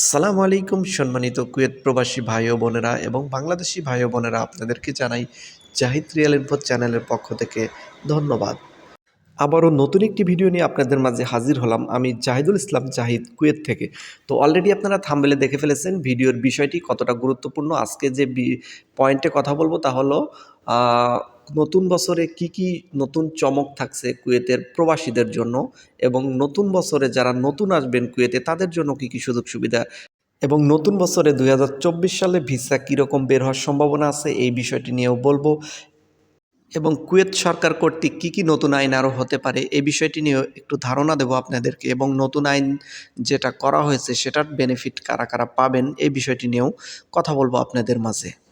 আসসালামু আলাইকুম, সম্মানিত কুয়েত প্রবাসী ভাই ও বোনেরা এবং বাংলাদেশি ভাই ও বোনেরা আপনাদেরকে জানাই জাহিদ রিয়েল ইনফো চ্যানেলের পক্ষ থেকে ধন্যবাদ। আবারও নতুন একটি ভিডিও নিয়ে আপনাদের মাঝে হাজির হলাম আমি জাহিদুল ইসলাম জাহিদ কুয়েত থেকে। তো অলরেডি আপনারা থাম্বেলে দেখে ফেলেছেন ভিডিওর বিষয়টি কতটা গুরুত্বপূর্ণ। আজকে যে পয়েন্টে কথা বলব তা হলো নতুন বছরে কি কি নতুন চমক থাকছে কুয়েতের প্রবাসীদের জন্য? এবং নতুন বছরে যারা নতুন আসবেন কুয়েতে, তাদের জন্য কি কি সুযোগ সুবিধা? এবং নতুন বছরে দু হাজার চব্বিশ সালে ভিসা কীরকম বের হওয়ার সম্ভাবনা আছে? এই বিষয়টি নিয়েও বলব। এবং কুয়েত সরকার কর্তৃক কী কী নতুন আইন আরও হতে পারে? এই বিষয়টি নিয়েও একটু ধারণা দেবো আপনাদেরকে। এবং নতুন আইন যেটা করা হয়েছে, সেটার বেনিফিট কারা কারা পাবেন? এই বিষয়টি নিয়েও কথা বলব আপনাদের মাঝে।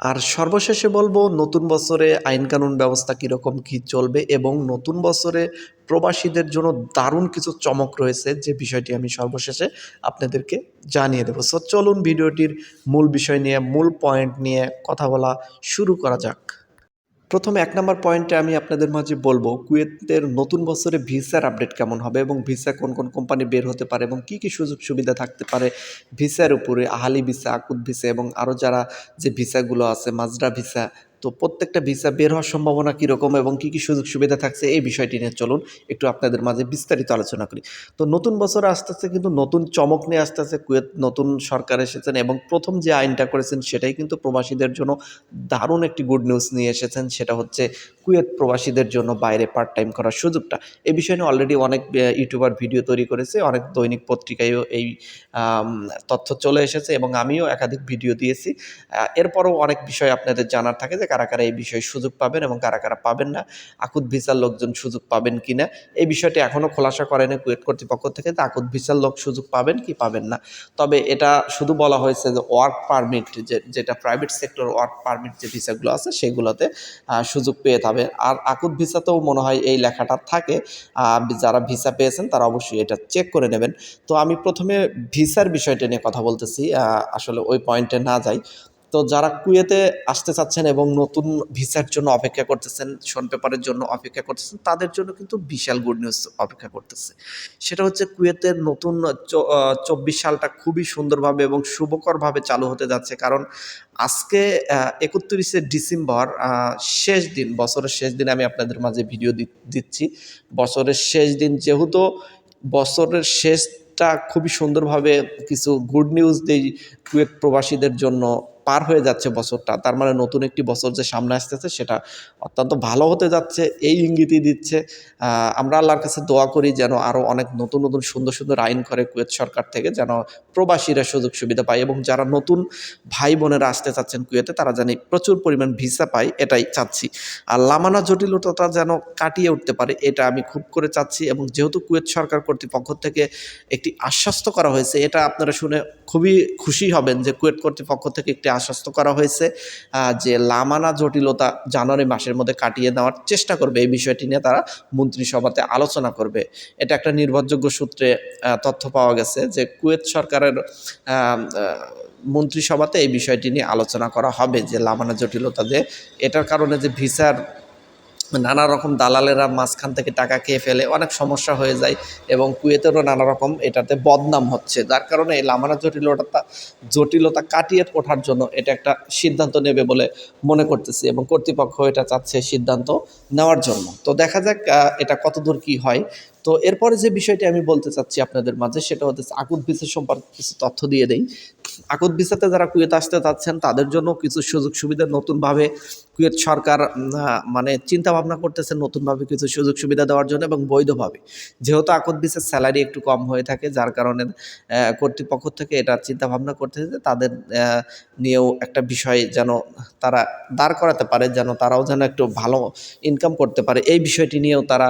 আর সর্বশেষে বলব, নতুন বছরে আইন কানুন ব্যবস্থা কীরকম, কী চলবে এবং নতুন বছরে প্রবাসীদের জন্য দারুণ কিছু চমক রয়েছে, যে বিষয়টি আমি সর্বশেষে আপনাদেরকে জানিয়ে দেবো। সো চলুন ভিডিওটির মূল বিষয় নিয়ে, মূল পয়েন্ট নিয়ে কথা বলা শুরু করা যাক। প্রথমে এক নম্বর পয়েন্টে আমি আপনাদের মাঝে বলব, কুয়েতের নতুন বছরে ভিসার আপডেট কেমন হবে এবং ভিসা কোন কোন কোম্পানি বের হতে পারে এবং কি কি সুযোগ সুবিধা থাকতে পারে ভিসার উপরে, আহালি ভিসা আকুদ ভিসা এবং আরও যারা যে ভিসাগুলো আছে, মাজরা ভিসা তো প্রত্যেকটা ভিসা বের হওয়ার সম্ভাবনা কীরকম এবং কী কী সুযোগ সুবিধা থাকছে এই বিষয়টি নিয়ে চলুন একটু আপনাদের মাঝে বিস্তারিত আলোচনা করি। তো নতুন বছর আস্তে আস্তে কিন্তু নতুন চমক নিয়ে আস্তে আস্তে কুয়েত নতুন সরকার এসেছেন এবং প্রথম যে আইনটা করেছেন সেটাই কিন্তু প্রবাসীদের জন্য দারুণ একটি গুড নিউজ নিয়ে এসেছেন, সেটা হচ্ছে কুয়েত প্রবাসীদের জন্য বাইরে পার্ট টাইম করার সুযোগটা। এই বিষয়ে নিয়ে অলরেডি অনেক ইউটিউবার ভিডিও তৈরি করেছে, অনেক দৈনিক পত্রিকায়ও এই তথ্য চলে এসেছে এবং আমিও একাধিক ভিডিও দিয়েছি। এরপরও অনেক বিষয় আপনাদের জানার থাকে যে কারা কারা এই বিষয়ে সুযোগ পাবেন এবং কারা কারা পাবেন না, আকুত ভিসার লোকজন সুযোগ পাবেন কি না এই বিষয়টি এখনও খোলাসা করেনি কুয়েট কর্তৃপক্ষ থেকে যে আকুত ভিসার লোক সুযোগ পাবেন কি পাবেন না। তবে এটা শুধু বলা হয়েছে যে ওয়ার্ক পারমিট যেটা প্রাইভেট সেক্টর ওয়ার্ক পারমিট যে ভিসাগুলো আছে, সেগুলোতে সুযোগ পেয়ে যাবে। আর আকুত ভিসাতেও মনে হয় এই লেখাটা থাকে যারা ভিসা পেয়েছেন তারা অবশ্যই এটা চেক করে নেবেন। তো আমি প্রথমে ভিসার বিষয়টা নিয়ে কথা বলতেছি আসলে ওই পয়েন্টে না যাই। তো যারা কুয়েতে আসতে চাচ্ছেন এবং নতুন ভিসার জন্য অপেক্ষা করতেছেন শন পেপারের জন্য অপেক্ষা করতেছেন, তাদের জন্য কিন্তু বিশাল গুড নিউজ অপেক্ষা করতেছে। সেটা হচ্ছে কুয়েতের নতুন চব্বিশ সালটা খুবই সুন্দরভাবে এবং শুভকরভাবে চালু হতে যাচ্ছে। কারণ আজকে একত্রিশে ডিসেম্বর শেষ দিন, বছরের শেষ দিন আমি আপনাদের মাঝে ভিডিও দিচ্ছি। বছরের শেষ দিন যেহেতু বছরের শেষটা খুবই সুন্দরভাবে কিছু গুড নিউজ দেই কুয়েত প্রবাসীদের জন্য পার হয়ে যাচ্ছে বছরটা। তার মানে নতুন একটি বছর যে সামনে আসতেছে, সেটা অত্যন্ত ভালো হতে যাচ্ছে, এই ইঙ্গিতই দিচ্ছে। আমরা আল্লাহর কাছে দোয়া করি যেন আরও অনেক নতুন নতুন, সুন্দর সুন্দর আইন করে কুয়েত সরকার থেকে যেন প্রবাসীরা সুযোগ সুবিধা পায় এবং যারা নতুন ভাই বোনেরা আসতে চাচ্ছেন কুয়েতে, তারা জানি প্রচুর পরিমাণ ভিসা পায়, এটাই চাচ্ছি। আর লামানা জটিলতা যেন কাটিয়ে উঠতে পারে, এটা আমি খুব করে চাচ্ছি এবং যেহেতু কুয়েত সরকার কর্তৃপক্ষ থেকে একটি আশ্বস্ত করা হয়েছে, এটা আপনারা শুনে খুবই খুশি হবেন যে কুয়েত কর্তৃপক্ষ থেকে একটি আশ্বস্ত করা হয়েছে যে লামানা জটিলতা জানুয়ারি মাসের মধ্যে কাটিয়ে নেওয়ার চেষ্টা করবে। এই বিষয়টি নিয়ে তারা মন্ত্রিসভাতে আলোচনা করবে। এটা একটা নির্ভরযোগ্য সূত্রে তথ্য পাওয়া গেছে যে কুয়েত সরকারের মন্ত্রিসভাতে এই বিষয়টি নিয়ে আলোচনা করা হবে, যে লামানা জটিলতা যে, এটার কারণে যে ভিসার নানা রকম দালালেরা মাঝখান থেকে টাকা খেয়ে ফেলে, অনেক সমস্যা হয়ে যায় এবং কুয়েতেরও নানা রকম এটাতে বদনাম হচ্ছে। যার কারণে এই লামানা জটিলতা জটিলতা কাটিয়ে ওঠার জন্য এটা একটা সিদ্ধান্ত নেবে বলে মনে করতেছি এবং কর্তৃপক্ষ এটা চাচ্ছে সিদ্ধান্ত নেওয়ার জন্য। তো দেখা যাক এটা কতদূর কি হয়। তো এরপরে যে বিষয়টি আমি বলতে চাচ্ছি আপনাদের মাঝে, সেটা হচ্ছে আকুত ভিসা সম্পর্কে কিছু তথ্য দিয়ে দেই। আকুত ভিসাতে যারা কুয়েত আসতে চাচ্ছেন, তাদের জন্য কিছু সুযোগ সুবিধা নতুনভাবে কুয়েত সরকার মানে চিন্তা ভাবনা করতেছে নতুনভাবে কিছু সুযোগ সুবিধা দেওয়ার জন্য এবং বৈধভাবে। যেহেতু আকদ ভিসার স্যালারি একটু কম হয়ে থাকে, যার কারণে কর্তৃপক্ষ থেকে এটা চিন্তা ভাবনা করতেছে তাদের নিয়েও একটা বিষয় যেন তারা দাঁড় করাতে পারে, যেন তারাও যেন একটু ভালো ইনকাম করতে পারে। এই বিষয়টি নিয়েও তারা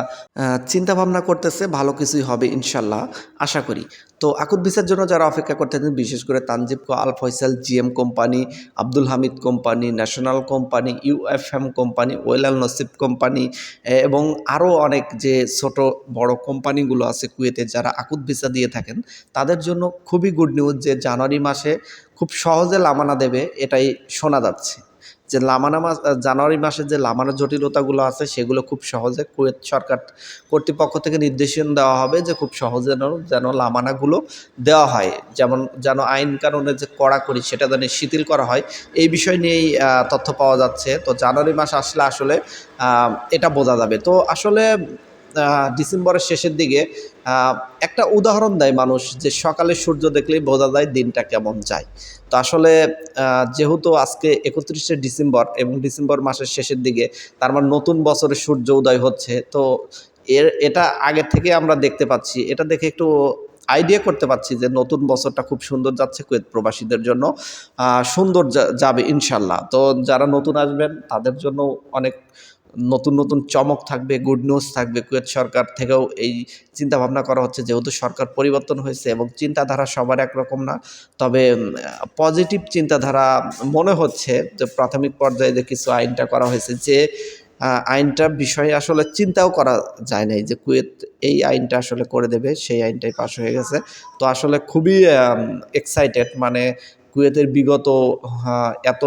চিন্তা ভাবনা করতেছে, ভালো কিছুই হবে ইনশাল্লাহ, আশা করি। তো আকুত ভিসার জন্য যারা অপেক্ষা করতেছেন বিশেষ করে Tanzib co Al Faisal GM company, Abdul Hamid company, national company, UFM company ওয়েলাল নসিব কোম্পানি এবং আরও অনেক যে ছোট বড় কোম্পানিগুলো আছে কুয়েতে যারা আকুত ভিসা দিয়ে থাকেন, তাদের জন্য খুবই গুড নিউজ যে জানুয়ারি মাসে খুব সহজে লামানা দেবে, এটাই শোনা যাচ্ছে। যে লামানা মাস জানুয়ারি মাসে যে লামানা জটিলতাগুলো আছে, সেগুলো খুব সহজে কুয়েত সরকার কর্তৃপক্ষ থেকে নির্দেশন দেওয়া হবে যে খুব সহজে যেন লামানাগুলো দেওয়া হয়। যেমন, যেন আইন কানুনে যে কড়াকড়ি, সেটা যেন শিথিল করা হয়। এই বিষয় নিয়েই তথ্য পাওয়া যাচ্ছে। তো জানুয়ারি মাস আসলে আসলে এটা বোঝা যাবে। তো আসলে ডিসেম্বরের শেষের দিকে একটা উদাহরণ দেয় মানুষ যে সকালে সূর্য দেখলেই বোঝা যায় দিনটা কেমন যায়। তো আসলে যেহেতু আজকে একত্রিশে ডিসেম্বর এবং ডিসেম্বর মাসের শেষের দিকে তার মানে নতুন বছরে সূর্য উদয় হচ্ছে, তো এর, এটা আগে থেকে আমরা দেখতে পাচ্ছি। এটা দেখে একটু আইডিয়া করতে পারছি যে নতুন বছরটা খুব সুন্দর যাচ্ছে কুয়েত প্রবাসীদের জন্য সুন্দর যাবে ইনশাল্লাহ। তো যারা নতুন আসবেন তাদের জন্য অনেক নতুন নতুন চমক থাকবে গুড নিউজ থাকবে। কুয়েত সরকার থেকেও এই চিন্তা ভাবনা করা হচ্ছে যেহেতু সরকার পরিবর্তন হয়েছে এবং চিন্তাধারা সবার একরকম না তবে পজিটিভ চিন্তাধারা মনে হচ্ছে যে প্রাথমিক পর্যায়ে যে কিছু আইনটা করা হয়েছে যে আহ, আইনটার বিষয়ে আসলে চিন্তাও করা যায় নাই যে কুয়েত এই আইনটা আসলে করে দেবে সেই আইনটাই পাশ হয়ে গেছে। তো আসলে খুবই এক্সাইটেড মানে কুয়েতের বিগত এত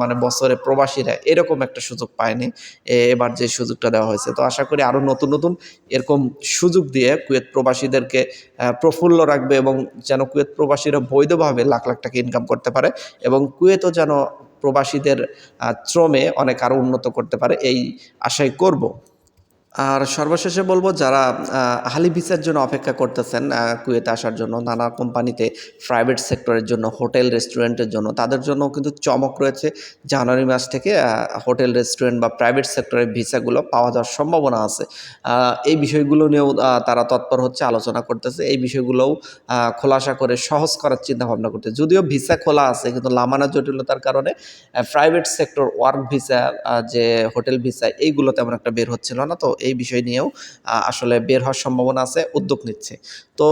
মানে বছরে প্রবাসীরা এরকম একটা সুযোগ পায়নি। এবার যে সুযোগটা দেওয়া হয়েছে। তো আশা করি আরও নতুন নতুন এরকম সুযোগ দিয়ে কুয়েত প্রবাসীদেরকে প্রফুল্ল রাখবে এবং যেন কুয়েত প্রবাসীরা বৈধভাবে লাখ লাখ টাকা ইনকাম করতে পারে এবং কুয়েতও যেন প্রবাসীদের শ্রমে অনেক আরও উন্নত করতে পারে, এই আশাই করব। আর সর্বশেষে বলব যারা হালি ভিসার জন্য অপেক্ষা করতেছেন কুয়েতে আসার জন্য, নানা কোম্পানিতে প্রাইভেট সেক্টরের জন্য হোটেল রেস্টুরেন্টের জন্য, তাদের জন্য কিন্তু চমক রয়েছে। জানুয়ারি মাস থেকে হোটেল রেস্টুরেন্ট বা প্রাইভেট সেক্টরের ভিসাগুলো পাওয়া যাওয়ার সম্ভাবনা আছে। এই বিষয়গুলো নিয়েও তারা তৎপর হচ্ছে, আলোচনা করতেছে। এই বিষয়গুলোও খোলাসা করে, সহজ করার চিন্তা ভাবনা করতে যদিও ভিসা খোলা আছে, কিন্তু লামানা জটিলতার কারণে প্রাইভেট সেক্টর ওয়ার্ক ভিসা যে হোটেল ভিসা এইগুলো তেমন একটা বের হচ্ছিল না। তো এই বিষয় নিয়েও আসলে বের হওয়ার সম্ভাবনা আছে, উদ্যোগ নিচ্ছে। তো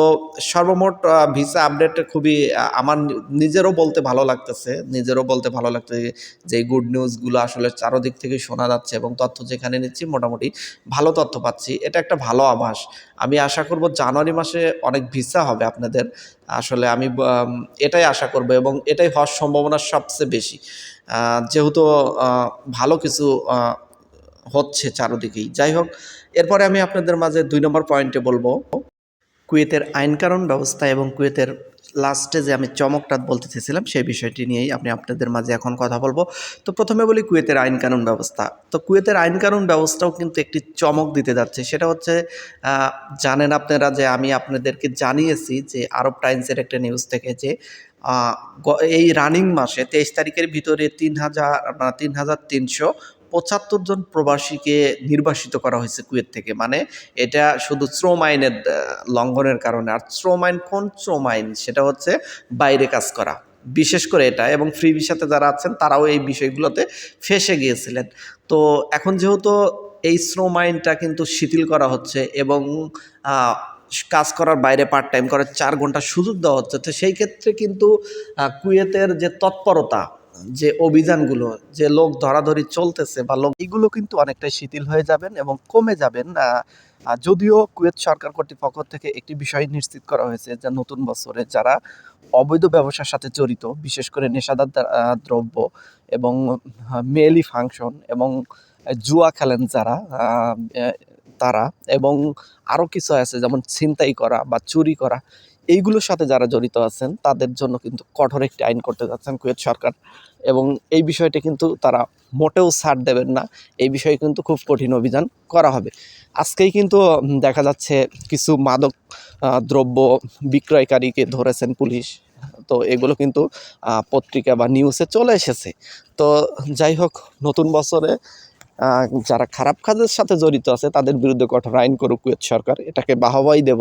সর্বমোট ভিসা আপডেট খুবই আমার নিজেরও বলতে ভালো লাগতেছে, নিজেরও বলতে ভালো লাগতেছে যে গুড নিউজগুলো আসলে চারোদিক থেকে শোনা যাচ্ছে এবং তথ্য যেখানে নিচ্ছি মোটামুটি ভালো তথ্য পাচ্ছি। এটা একটা ভালো আভাস। আমি আশা করব জানুয়ারি মাসে অনেক ভিসা হবে আপনাদের। আসলে আমি এটাই আশা করব এবং এটাই হওয়ার সম্ভাবনা সবচেয়ে বেশি। যেহেতু ভালো কিছু হচ্ছে চারোদিকেই। যাই হোক, এরপরে আমি আপনাদের মাঝে দুই নম্বর পয়েন্টে বলব। কুয়েতের আইনকানুন ব্যবস্থা এবং কুয়েতের লাস্টে যে আমি চমকটা বলতে চেয়েছিলাম, সেই বিষয়টি নিয়েই আমি আপনাদের মাঝে এখন কথা বলব। তো প্রথমে বলি কুয়েতের আইনকানুন ব্যবস্থা। তো কুয়েতের আইনকানুন ব্যবস্থাও কিন্তু একটি চমক দিতে যাচ্ছে। সেটা হচ্ছে জানেন আপনারা যে আমি আপনাদেরকে জানিয়েছি যে আরব টাইমসের একটা নিউজ থেকে যে এই রানিং মাসে তেইশ তারিখের ভিতরে তিন হাজার মানে তিন হাজার তিনশো পঁচাত্তর জন প্রবাসীকে নির্বাসিত করা হয়েছে কুয়েত থেকে। মানে এটা শুধু শ্রম আইনের লঙ্ঘনের কারণে। আর শ্রম আইন, কোন শ্রম আইন? সেটা হচ্ছে বাইরে কাজ করা। বিশেষ করে এটা। এবং ফ্রি ভিসাতে যারা আছেন, তারাও এই বিষয়গুলোতে ফেসে গিয়েছিলেন। তো এখন যেহেতু এই শ্রম আইনটা কিন্তু শিথিল করা হচ্ছে এবং কাজ করার বাইরে পার্ট টাইম করার চার ঘণ্টা সুযোগ দেওয়া হচ্ছে, তো সেই ক্ষেত্রে কিন্তু কুয়েতের যে তৎপরতা যে অভিযানগুলো, যে লোক ধরাধরি চলতেছে বা লোক, এগুলো কিন্তু অনেকটাই শিথিল হয়ে যাবেন এবং কমে যাবেন। যদিও কুয়েত সরকার কর্তৃপক্ষ থেকে একটি বিষয় নিশ্চিত করা হয়েছে যে নতুন বছরে যারা অবৈধ ব্যবসার সাথে জড়িত, বিশেষ করে নেশাদার দ্রব্য এবং মেলি ফাংশন এবং জুয়া খেলেন যারা তারা এবং আরও কিছু আছে যেমন ছিনতাই করা বা চুরি করা। এইগুলোর সাথে যারা জড়িত আছেন, তাদের জন্য কিন্তু কঠোর একটি আইন করতে যাচ্ছেন কুয়েত সরকার। এবং এই বিষয়টি কিন্তু তারা মোটেও ছাড় দেবেন না। এই বিষয়ে কিন্তু খুব কঠিন অভিযান করা হবে। আজকেই কিন্তু দেখা যাচ্ছে কিছু মাদক দ্রব্য বিক্রয়কারীকে ধরেছেন পুলিশ। তো এগুলো কিন্তু পত্রিকা বা নিউজে চলে এসেছে। তো যাই হোক, নতুন বছরে যারা খারাপ কাজের সাথে জড়িত আছে, তাদের বিরুদ্ধে কঠোর আইন করুক কুয়েত সরকার। এটাকে বাহবাই দেব।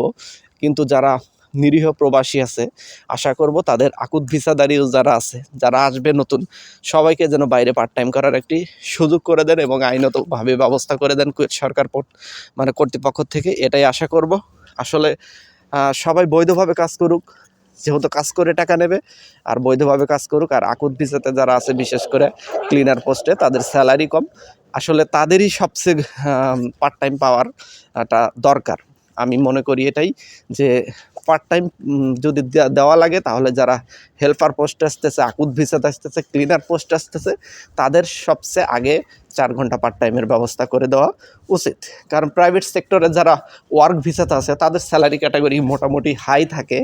কিন্তু যারা নিরীহ প্রবাসী আছে। আশা করব তাদের আকুত ভিসাদারিও যারা আছে, যারা আসবে নতুন, সবাইকে যেন বাইরে পার্ট টাইম করার একটি সুযোগ করে দেন এবং আইনতভাবে ব্যবস্থা করে দেন সরকার মানে কর্তৃপক্ষ থেকে। এটাই আশা করব। আসলে সবাই বৈধভাবে কাজ করুক, যেহেতু কাজ করে টাকা নেবে, আর বৈধভাবে কাজ করুক। আর আকুত ভিসাতে যারা আছে, বিশেষ করে ক্লিনার পোস্টে তাদের স্যালারি কম। আসলে তাদেরই সবচেয়ে পার্ট টাইম পাওয়ার একটা দরকার। আমি মনে করি এটাই যে পার্ট টাইম যদি দেওয়া লাগে, তাহলে যারা হেল্পার পোস্ট আসতেছে, আকুত ভিসাতে আসতেছে ক্লিনার পোস্ট আসতেছে, তাদের সবচেয়ে আগে চার ঘণ্টা পার্ট টাইমের ব্যবস্থা করে দেওয়া উচিত। কারণ প্রাইভেট সেক্টরে যারা ওয়ার্ক ভিসাতে আছে, তাদের স্যালারি ক্যাটাগরি মোটামুটি হাই থাকে।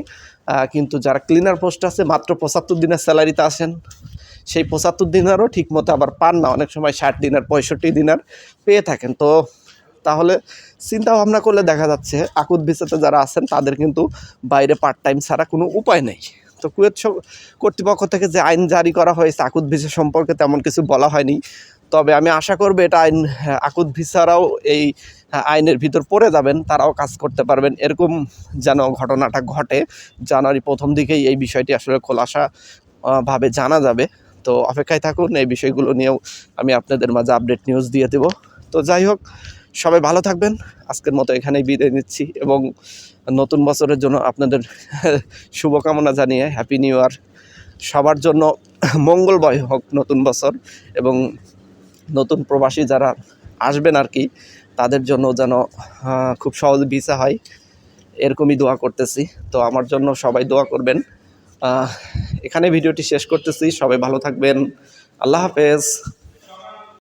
কিন্তু যারা ক্লিনার পোস্ট আছে, মাত্র পঁচাত্তর দিনের স্যালারিতে আসেন। সেই পঁচাত্তর দিনারও ঠিক মতো আবার পান না, অনেক সময় ষাট দিনার, পঁয়ষট্টি দিনার পেয়ে থাকেন। তো তাহলে চিন্তা ভাবনা করলে দেখা যাচ্ছে আকুত ভিসাতে যারা আছেন তাদের কিন্তু বাইরে পার্ট টাইম ছাড়া কোনো উপায় নেই। তো কুয়েত কর্তৃপক্ষ থেকে যে আইন জারি করা হয়েছে আকুত ভিসা সম্পর্কে তেমন কিছু বলা হয়নি। তবে আমি আশা করব এটা আইন হ্যাঁ, আকুত ভিসারাও এই হ্যাঁ, আইনের ভিতর পড়ে যাবেন তারাও কাজ করতে পারবেন। এরকম যেন ঘটনাটা ঘটে জানুয়ারি প্রথম দিকেই এই বিষয়টি আসলে খোলাসা ভাবে জানা যাবে। তো অপেক্ষায় থাকুন এই বিষয়গুলো নিয়েও আমি আপনাদের মাঝে আপডেট নিউজ দিয়ে দেব। তো যাই হোক সবাই ভালো থাকবেন। আজকের মতো এখানেই বিদায় নিচ্ছি এবং নতুন বছরের জন্য আপনাদের শুভকামনা জানিয়ে হ্যাপি নিউ ইয়ার সবার জন্য মঙ্গলময় হোক নতুন বছর এবং নতুন প্রবাসী যারা আসবেন আর কি, তাদের জন্য যেন খুব সহজ ভিসা হয়। এরকমই দোয়া করতেছি। তো আমার জন্য সবাই দোয়া করবেন। এখানে ভিডিওটি শেষ করতেছি। সবাই ভালো থাকবেন। আল্লাহ হাফেজ।